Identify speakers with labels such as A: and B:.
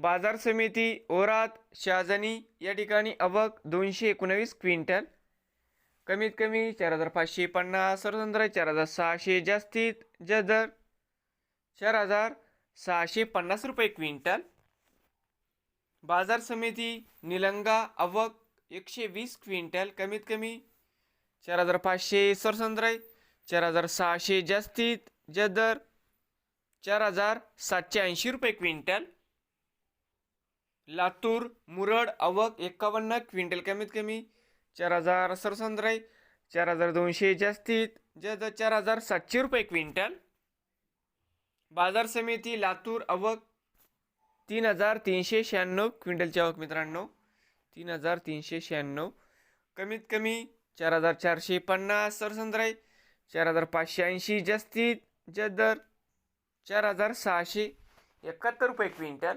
A: बाजार समिती ओरात शहाजनी या ठिकाणी अवक दोनशे एकोणावीस क्विंटल. कमीत कमी चार हजार पाचशे पन्नास सर्वतंत्र चार हजार सहाशे जास्तीत जदर दर चार हजार सहाशे पन्नास रुपये क्विंटल. बाजार समिती निलंगा अवक एकशे वीस क्विंटल. कमीत कमी चार हजार पाचशे सरसंद्रय चार हजार सहाशे जास्तीत जदर दर चार हजार सातशे ऐंशी रुपये क्विंटल. लातूर मुरड आवक एकावन्न क्विंटल कमीत कमी चार हजार सरसंद्राई चार हजार दोनशे जास्तीत जास्त चार हजार सातशे रुपये क्विंटल. बाजार समिती लातूर आवक तीन हजार तीनशे शहाण्णव क्विंटलची आवक मित्रांनो तीन हजार तीनशे शहाण्णव. कमीत कमी चार हजार चारशे पन्नास सरसंद्राई चार हजार पाचशे ऐंशी जास्तीत जद दर चार हजार सहाशे एकाहत्तर रुपये क्विंटल.